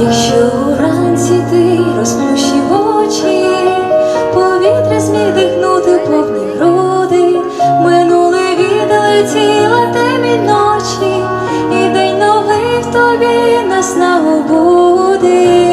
Якщо уранці ти розплющив летіла темні ночі, і день новий в тобі нас нагубудив.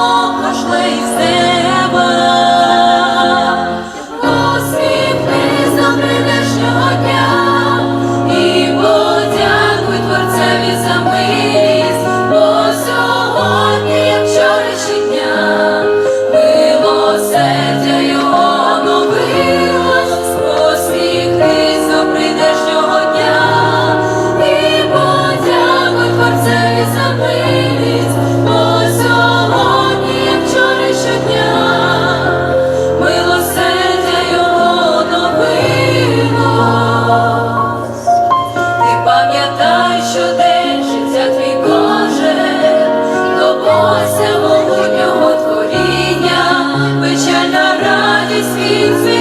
покажли землю. dizer.